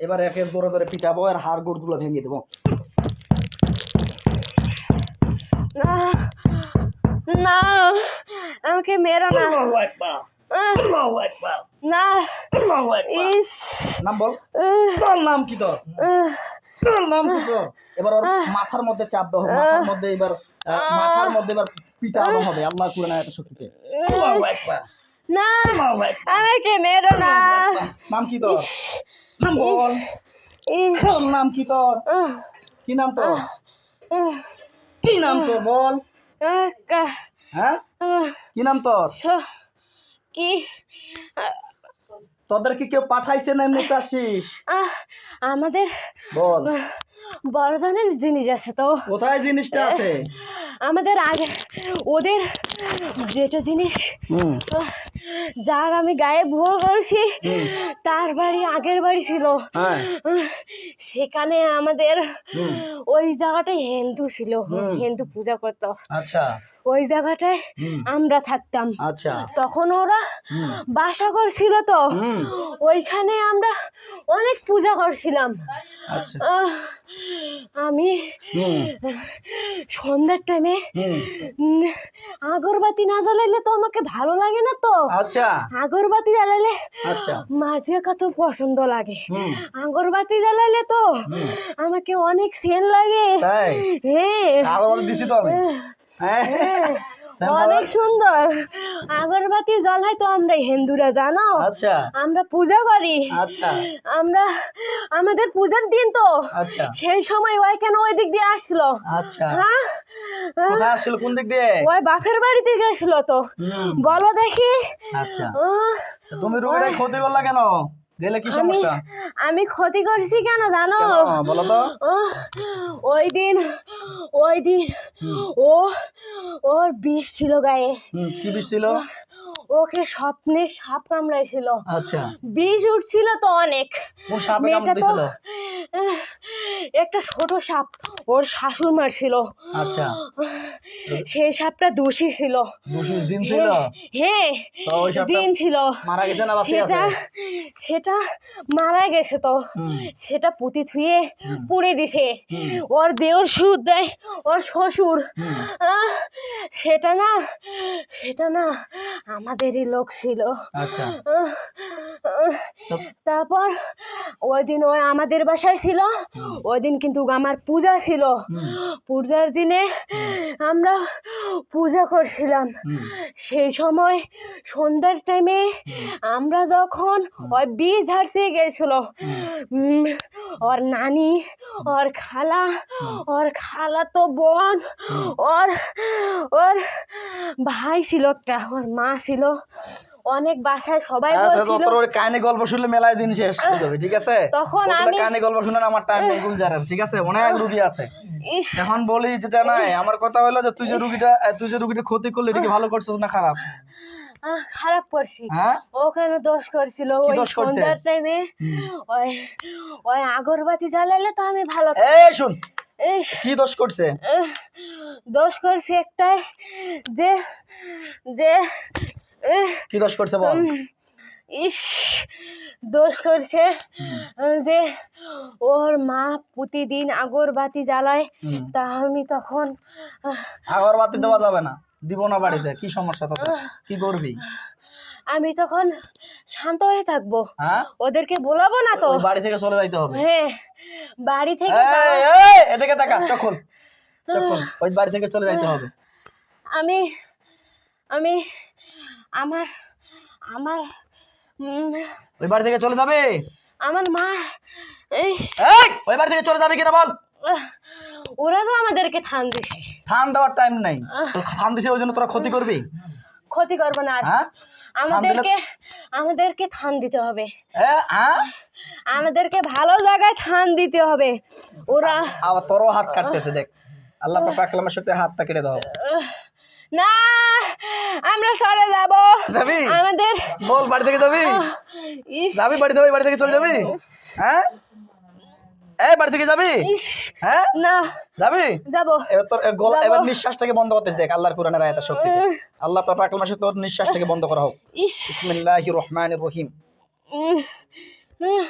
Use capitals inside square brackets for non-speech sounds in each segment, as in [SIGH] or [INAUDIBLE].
এবার একে ধরে ধরে পিটাবো আর হাড় গোড়গুলো ভেঙে দেবো। না না আমাকে মেরো না। আল্লাহু আকবার, আহ, আল্লাহু আকবার, না ইস। নাম বল। তোর নাম কি তোর? আহ, তোর নাম কি তোর? এবার ওর মাথার মধ্যে চাপ দেওয়া হবে মাথার মধ্যে এবার আহ, মাথার মধ্যে এবার পিটানো হবে। আল্লাহ কুরআন আয়াতের শক্তিতে। আল্লাহু আকবার, না আমাকে মেরো না। নাম কি তোর? নাম বল তোর? নাম কি তোর? কি নাম তোর? কি নাম তোর বল? হ্যাঁ? কি নাম তোর? কি আহ, তোদেরকে কেউ পাঠাইছে না এমনি আসিস? আমাদের বল। বড় ধরনের জিনিস আছে তো। কোথায় জিনিসটা আছে? আমাদের আগে ওদের যেটা জিনিস যার আমি গায়ে ভোর করেছি তার বাড়ি আগের বাড়ি ছিল। হ্যাঁ। সেখানে আমাদের ওই জায়গাটায় হিন্দু ছিল। হিন্দু পূজা করতো। আচ্ছা। ওই জায়গাটায় আমরা থাকতাম। আচ্ছা। তখন ওরা বাসা করছিল তো। ওইখানে আমরা অনেক পূজা করছিলাম। আচ্ছা। আমি সন্ধ্যার টাইমে আগরবাতি না জ্বালাইলে তো আমাকে ভালো লাগে না তো। আচ্ছা। আগরবাতি জ্বালাইলে আচ্ছা। মাঝিয়াকা তো পছন্দ লাগে। আগরবাতি জ্বালাইলে তো আমাকে অনেক সেন লাগে। হ্যাঁ। দিছি তো আমি। অনেক ভালো? সুন্দর। আগরবাতি জ্বালাই তো আমরা হিন্দুরা জানো? আচ্ছা। আমরা পূজা করি। আচ্ছা। আমরা আমাদের পূজার দিন তো। আচ্ছা। সেই সময় ওই কেন ওই দিক দিয়ে আসলো? আচ্ছা। হ্যাঁ? কোথায় আসছিল কোন দিক দিয়ে? ওই বাপের বাড়িতে গেছিল তো। বলো দেখি। আচ্ছা। তুমি রোগীটা ক্ষতি করলা কেন? গেলে কি আমি সমস্যা? আমি ক্ষতি করছি কেন জানো? বলো তো। ওই দিন ওই দিন ও ওর বিষ ছিল গায়ে। কি বিষ ছিল? ওকে স্বপ্নে সাপ কামড়াইছিল। আচ্ছা। বিষ উঠছিল তো অনেক। মেয়েটা তো একটা ছোট সাপ। ওর শাশুড় মারছিল আচ্ছা। সেই সাপটা দোষী ছিল। দুশিস দিন ছিল? হ্যাঁ দিন ছিল। মারা গেছে না সেটা সেটা মারা গেছে তো। সেটা পুঁতি থুয়ে পুড়ে দিছে। ওর দেওর সুদ দেয় ওর শ্বশুর। সেটা না সেটা না আমাদেরই লোক ছিল। আচ্ছা। তারপর ওই দিন ওই আমাদের বাসায় ছিল। ওই দিন কিন্তু আমার পূজা ছিল। পূজার দিনে আমরা পূজা করছিলাম। সেই সময় সন্ধ্যার টাইমে আমরা যখন ওই বীজ হারতে গেছিল ওর নানি ওর খালা ওর খালা তো বোন ওর ওর ভাই ছিল একটা ওর মা ছিল। অনেক বাসায় সবাই আচ্ছা বলছিল তোর কাহিনী গল্প শুনলে মেলায় দিন শেষ হয়ে যাবে ঠিক আছে? তখন আমি- কাহিনী গল্প শুনে আমার টাইম নেই গুলজারের ঠিক আছে? অনেক রুগী আছে। এখন বলি যেটা নাই আমার কথা হলো যে তুই যে রুগীটা তুই যে রুগীটা ক্ষতি করলি এটা কি ভালো করছিস না খারাপ? খারাপ করছি। হ্যাঁ? ওখানে দোষ করছিল ওই? সন্ধ্যার টাইমে ওই ওই আগরবাতি জ্বালালে তো আমি ভালো এই শুন। কি দোষ করছে? দোষ করছি একটাই যে যে কি দোষ করছে বল? ইস দোষ করছে যে ওর মা প্রতিদিন আগরবাতি জ্বালায় তা আমি তখন আগরবাতি দেওয়া যাবে না। দিব না বাড়িতে কি সমস্যা তোর কি করবি? আমি তখন শান্ত হয়ে থাকব। হ্যাঁ? ওদেরকে বলাবো না তো? বাড়ি থেকে চলে যাইতে হবে। হ্যাঁ বাড়ি থেকে এদিকে তাকা চখন চখন ওই বাড়ি থেকে চলে যাইতে হবে। আমি আমি আমার আমার ওই বাড়ি থেকে চলে যাবে? আমার মা এই ওই বাড়ি থেকে চলে যাবে কিনা বল? ওরা তো আমাদেরকে থান দিছে। থান দেওয়ার টাইম নাই। তো থান দিছে ওই জন্য তোরা ক্ষতি করবি? ক্ষতি করব না আর। হ্যাঁ? আমাদেরকে আমাদেরকে থান দিতে হবে। হ্যাঁ? আমাদেরকে ভালো জায়গায় থান দিতে হবে। ওরা আবার তোরও হাত কাটতেছে দেখ। আল্লাহ পাক কালামের সাথে হাতটা কেটে দাও। না আমরা চলে যাব। যাবি? আমাদের বল বাড়ি থেকে যাবি? যাবি বাড়ি থেকে বাড়ি থেকে চলে যাবি? হ্যাঁ? এই বাড়ি থেকে যাবি? হ্যাঁ? না। যাবি? যাব। এবার তোর গলা এবার নিঃশ্বাসটাকে বন্ধ করতেছ দেখ আল্লাহর কোরআনের আয়াতের শক্তিতে। আল্লাহ পাক কালামের সাথে তোর নিঃশ্বাসটাকে বন্ধ করা হোক। বিসমিল্লাহির রহমানির রহিম। উম, উম,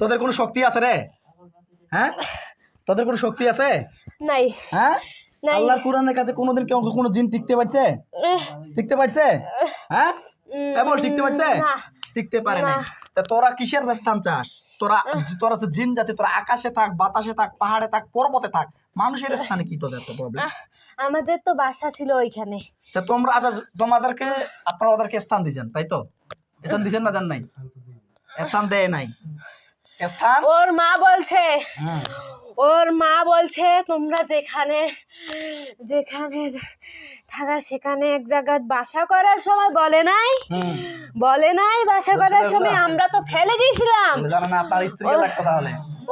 তোদের কোনো শক্তি আছে রে? হ্যাঁ? তোদের কোনো শক্তি আছে? নাই। হ্যাঁ। আল্লাহর কোরআনের কাছে কোনোদিন কেউ কোনো জিন টিকতে পারছে? টিকতে পারছে? হ্যাঁ? বল টিকতে পারছে? না। টিকতে পারে না। তা তোরা কিসের স্থান চাস? তোরা তোরা জিন জাতি তোরা আকাশে থাক বাতাসে থাক পাহাড়ে থাক পর্বতে থাক মানুষের স্থানে কি তোদের তো প্রবলেম আমাদের তো বাসা ছিল ওইখানে। তা তোমরা আজ তোমাদেরকে আপনারা ওদেরকে স্থান দিয়েছেন তাই তো? স্থান দিয়েছেন না দেন নাই? স্থান দেয় নাই। স্থান? ওর মা বলছে ওর মা বলছে তোমরা যেখানে যেখানে থাকা সেখানে এক জায়গায় বাসা করার সময় বলে নাই? বলে নাই বাসা করার সময়? আমরা তো ফেলে দিয়েছিলাম।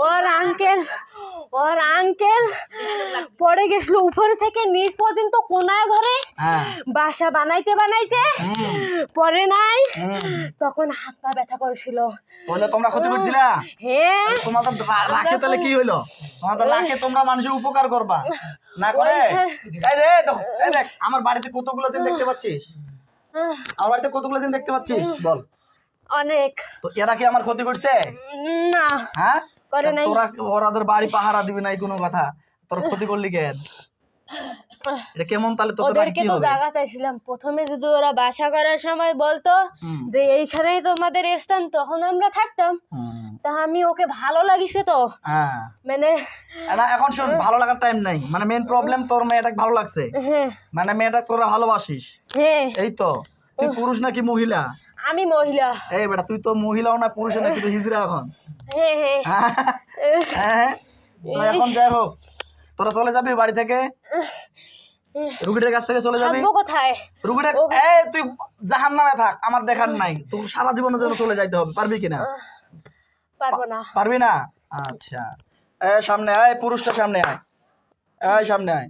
ওর আঙ্কেল ওর আঙ্কেল পড়ে গেছিল উপরে থেকে নিচ পর্যন্ত কোনায় ঘরে। হ্যাঁ। বাসা বানাইতে বানাইতে পরে নাই। তখন হাত পা ব্যথা করেছিল। বলে তোমরা ক্ষতি করছিলা? হ্যাঁ। তোমাদের রাখে তাহলে কি হইল? তোমাদের রাখে তোমরা মানুষের উপকার করবা। না করে? এই যে দেখো এই দেখ আমার বাড়িতে কতগুলো জিন দেখতে পাচ্ছিস? আমার বাড়িতে কতগুলো জিন দেখতে পাচ্ছিস? বল। অনেক। তো এরা কি আমার ক্ষতি করছে? না। হ্যাঁ? করে নাই। তোরা ওরাদের বাড়ি পাহারা দিবি নাই কোনো কথা? তোর ক্ষতি করলি কেন? এটা কেমন তাহলে ওদেরকে তো জায়গা চাইছিলাম। প্রথমে যদি ওরা বাসা করার সময় বলতো যে এইখানেই তোমাদের স্থান তখন আমরা থাকতাম। তা আমি ওকে ভালো লাগিছে তো। হ্যাঁ। মানে এখন শোন ভালো লাগার টাইম নাই। মানে মেন প্রবলেম তোর মেয়েটাকে ভালো লাগছে। হ্যাঁ। মানে মেয়েটা তোরা ভালোবাসিস। হ্যাঁ। এই তো। তুই পুরুষ নাকি মহিলা? আমি মহিলা। এই বেটা তুই তো মহিলাও না পুরুষ না তুই হিজড়া এখন। হ্যাঁ হ্যাঁ। হ্যাঁ এখন যাই হোক তোরা চলে যাবি বাড়ি থেকে? রুগীটার কাছ থেকে চলে যাবি? কোথায়? এই তুই জাহান নামে থাক আমার দেখার নাই। তোর সারা জীবনের জন্য চলে যাইতে হবে পারবি কিনা? পারব না। পারবি না? আচ্ছা। এই সামনে আয় পুরুষটা সামনে আয়। এই সামনে আয়।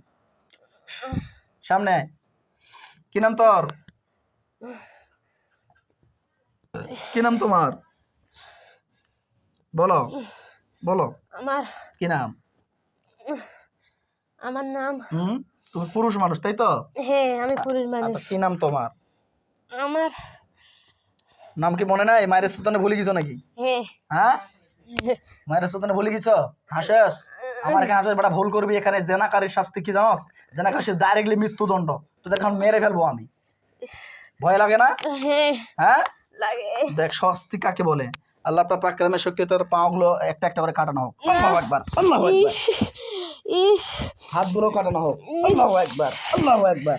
সামনে আয়। কি নাম তোর? কি নাম তোমার? বলো বলো। আমার কি নাম? আমার নাম হুম? তুমি পুরুষ মানুষ তাই তো? হ্যাঁ আমি পুরুষ মানুষ। আচ্ছা, কি নাম তোমার? আমার নাম কি মনে নাই? মায়ের সুতনে ভুলে গেছো নাকি? হ্যাঁ। হ্যাঁ? মায়ের সুতনে ভুলে গেছো? হাসেস? আমার এখানে হাসেস বেটা ভুল করবি এখানে। জেনাকারীর শাস্তি কি জানোস? জেনাকারী ডাইরেক্টলি মৃত্যুদণ্ড। তোদের এখন মেরে ফেলব আমি। ভয় লাগে না? হ্যাঁ। হ্যাঁ? দেখ স্বস্তি কাকে বলে? আল্লাহ আপনার পাকরামের শক্তি তোর পাগুলো একটা একটা করে কাটানো হোক। আল্লাহু একবার আল্লাহু একবার ইস হাতগুলো কাটানো হোক। আল্লাহু একবার আল্লাহু একবার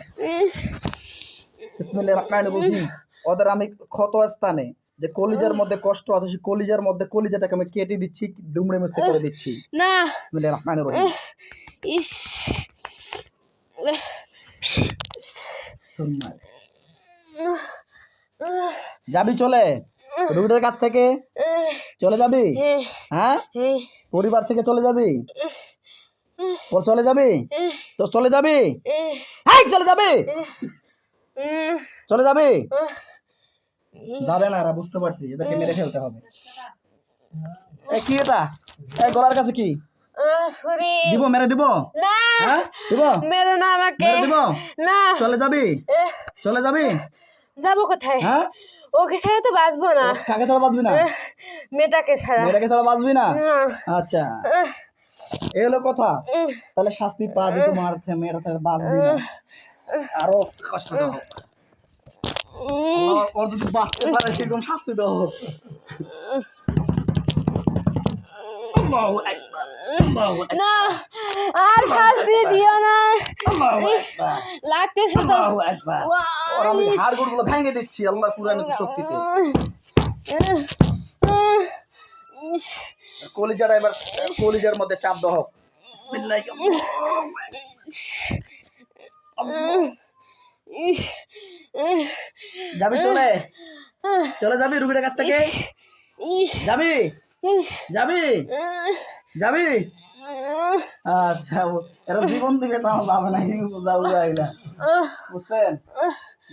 বিসমিল্লাহির রহমানির রহিম। ওদের আমি ক্ষত স্থানে যে কলিজার মধ্যে কষ্ট আছে সেই কলিজার মধ্যে কলিজাটাকে আমি কেটে দিচ্ছি দুমড়ে মুচড়ে করে দিচ্ছি। না। বিসমিল্লাহির রহমানির রহিম। ইস। সুন্নাত। যাবি চলে? রুগীটার কাছ থেকে? চলে যাবি? হ্যাঁ? পরিবার থেকে চলে যাবি? ওর চলে যাবি? তো চলে যাবি? হাই চলে যাবি? চলে যাবি? যাবে না বুঝতে পারছি এদেরকে মেরে ফেলতে হবে। এ কি এটা? এই গলার কাছে কি? দিব মেরে দিব? না হ্যাঁ? দিব? মেরো না আমাকে। মেরে দিব? না। চলে যাবি? চলে যাবি? যাব কোথায়? হ্যাঁ? ওকে ছাড়া তো বাঁচবো না। কাকে ছাড়া বাঁচবি না? মেয়েটাকে ছাড়া। মেয়েটাকে ছাড়া বাঁচবি না। আচ্ছা। এই হলো কথা। তাহলে শাস্তি পা যে তোমার ছে- মেয়েটা ছাড়া বাঁচবি না। আরও কষ্ট হোক ওর যদি বাঁচতে পারে সেরকম শাস্তি দেওয়া হোক আল্লাহু আকবার, না আর শাস্তি দিও না। লাগতেছে তো। ওর আমি হাড়গোড়গুলো ভেঙে দিচ্ছি আল্লাহ কুরআনের শক্তিতে কলিজাটা এবার কলিজার মধ্যে চাপ হোক ইস, যাবি চলে। চলে যাবি রুগীর কাছ থেকে। ইস, যাবি? ইস, যাবি? যাবি? আচ্ছা এরা জীবন দিবে যাবে না এগুলা উহ, বুঝছেন?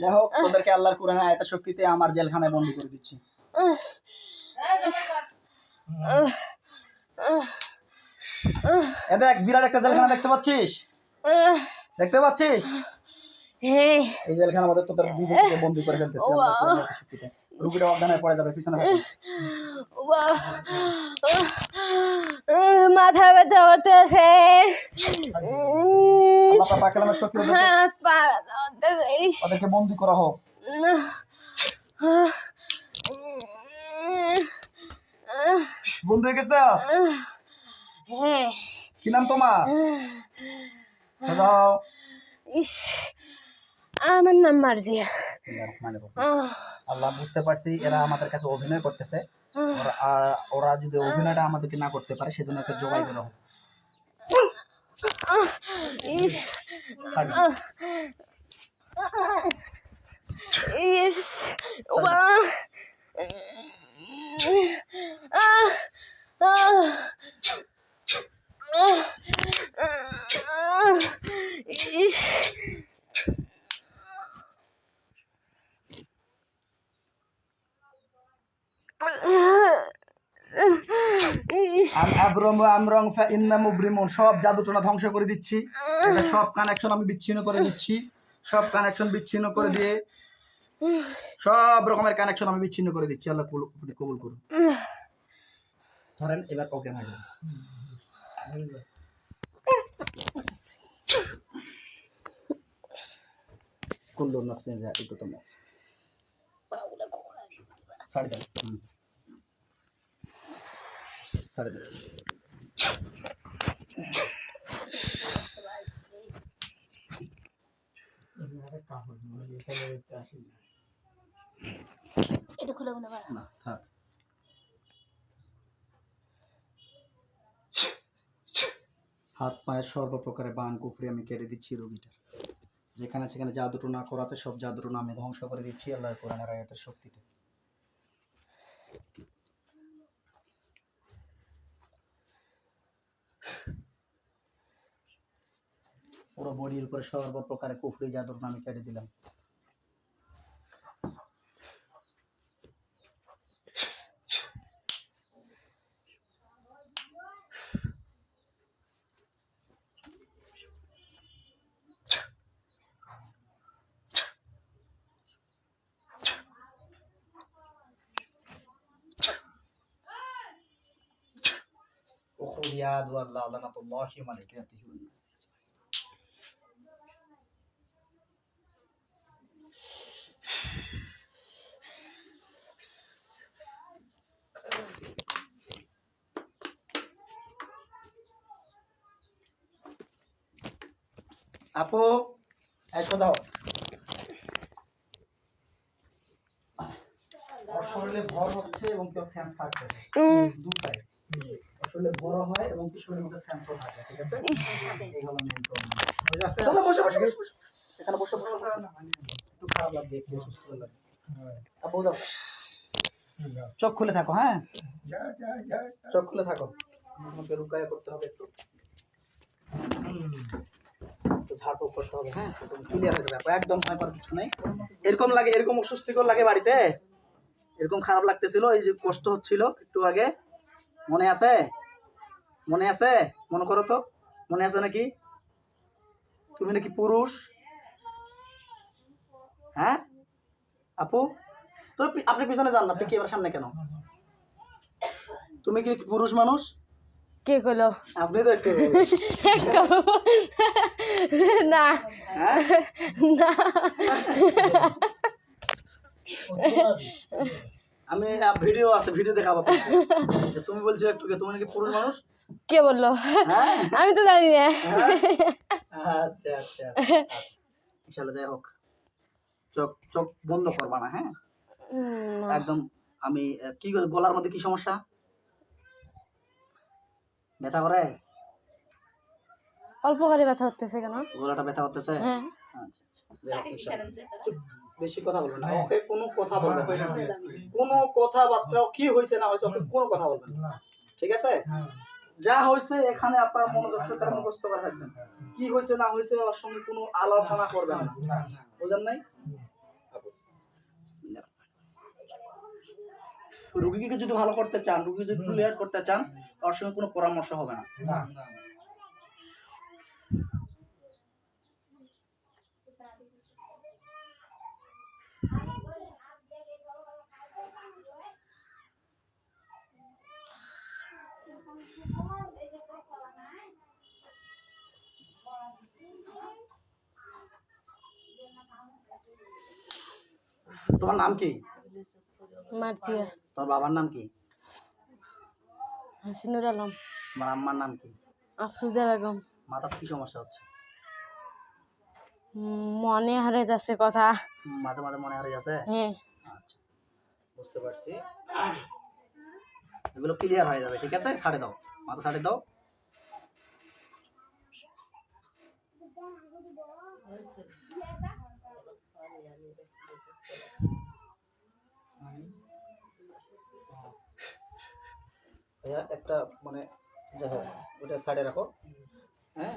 যাই হোক তোদেরকে আল্লাহর কোরআনে শক্তিতে আমার জেলখানায় বন্দি করে দিচ্ছি। এ দেখ বিরাট একটা জেলখানা দেখতে পাচ্ছিস? দেখতে পাচ্ছিস? এই জেলখানা আমাদের দুজনকে বন্দি করে ফেলতেছে আল্লাহ কোরআনের শক্তিতে। রুগীটা অজ্ঞান হয়ে পড়ে যাবে পিছনে মাথা ব্যথা হতেছে ওদেরকে- বন্দি করা হোক। বন্ধু হয়ে গেছে? হ্যাঁ। কি নাম তোমার? ইস। আমার নাম মার্জিয়া। আহ, আল্লাহ বুঝতে পারছি এরা আমাদের কাছে অভিনয় করতেছে। ওরা ওরা যদি অভিনয়টা আমাদেরকে না করতে পারে সেজন্য একটা জবাই করা ইস ছাড়ি। আহ, ইস বাহ! আহ, আহ, আহ, আহ, ইস ইস আম আবরম আমরং ইন্না মুবরিমুন সব জাদুটনা ধ্বংস করে দিচ্ছি। এটা সব কানেকশন আমি বিচ্ছিন্ন করে দিচ্ছি। সব কানেকশন বিচ্ছিন্ন করে দিয়ে সব রকমের কানেকশন আমি বিচ্ছিন্ন করে দিচ্ছি। আল্লাহ কবুল- করুন। ধরেন এবার হয়ে যাবে কুল্লু নাফসিন ছাড়ি দাও হুম। ছাড়ি দাও হাত পায়ের সর্বপ্রকারের বান কুফরি আমি কেটে দিচ্ছি রোগীটার। যেখানে সেখানে জাদুটো না করাতে সব জাদুটো আমি ধ্বংস করে দিচ্ছি আল্লাহর কোরআনের আয়াতের শক্তিতে। পুরো বডির উপরে সর্বপ্রকারের কুফরি জাদুর নামে কেটে দিলাম। وقل يا عدو الله لعنة الله وملائكته والناس আপু এসো দাও ওর শরীরে ভর হচ্ছে এবং কেউ সেন্স থাকতেছে উম, দুটাই আসলে বড় হয় এবং কি শরীরের মধ্যে সেন্সর থাকে ঠিক আছে? এই হলো মেইন প্রবলেম চলো বসে বসে। এখানে বসে বসে। একটু খারাপ লাগবে একটু অসুস্থ লাগবে। আপু দাও চোখ খুলে থাকো হ্যাঁ? চোখ খুলে থাকো। আমাকে রুকায়া করতে হবে একটু। একটু ঝাড়ফুঁক করতে হবে হ্যাঁ? ক্লিয়ার হয়ে যাবে। একদম ভয় পাওয়ার কিছু নেই। এরকম লাগে এরকম অস্বস্তিকর লাগে বাড়িতে? এরকম খারাপ লাগতেছিল এই যে কষ্ট হচ্ছিল একটু আগে? মনে আছে? মনে আছে? মনে করো তো। মনে আছে নাকি? তুমি নাকি পুরুষ? হ্যাঁ? আপু? তো আপনি পিছনে যান না আপনি কি এবার সামনে কেন? তুমি কি পুরুষ মানুষ? কে কইলো? আপনি তো একটু [LAUGHS] না। হ্যাঁ? না। আমি ভিডিও আছে ভিডিও দেখাবো তুমি বলছো একটু তুমি নাকি পুরুষ মানুষ? কে বলল? হ্যাঁ। আমি তো জানি না। আচ্ছা আচ্ছা। ইনশাল্লাহ যাই হোক। চোখ চোখ বন্ধ করবা না হ্যাঁ? একদম আমি কি গলার মধ্যে কি সমস্যা? ব্যথা করে? অল্প করে ব্যথা হতেছে কেন? গলাটা ব্যথা হ্যাঁ। আচ্ছা বেশি কথা বলবেন না। ওকে কোনো কথা বলবেন না। কোনো কথাবার্তা কি হয়েছে না হয়েছে ওকে কোনো কথা বলবেন না। ঠিক আছে? যা হয়েছে এখানে আপনার মনোযোগ সহকারে মুখস্থ করে রাখবেন। কি হয়েছে, না হয়েছে, ওর সঙ্গে কোনো আলোচনা করবেন না। বুঝেন নাই? রুগীকে যদি ভালো করতে চান, রুগী যদি ক্লিয়ার করতে চান, ওর সঙ্গে কোনো পরামর্শ হবে না। তোমার নাম কি? মার্জিয়া। তোমার বাবার নাম কি? হাসিনুর আলম। তোমার আম্মার নাম কি? আফরুজা বেগম। মাথার কি সমস্যা হচ্ছে? মনে হারে যাচ্ছে কথা। মাঝে মাঝে মনে হারে যাচ্ছে? হ্যাঁ। আচ্ছা বুঝতে পারছি। এগুলো ক্লিয়ার হয়ে যাবে, ঠিক আছে? ছাড়ে দাও। মাথা ছাড়ে দাও। একটা মানে ওটা সাইডে রাখো। হ্যাঁ?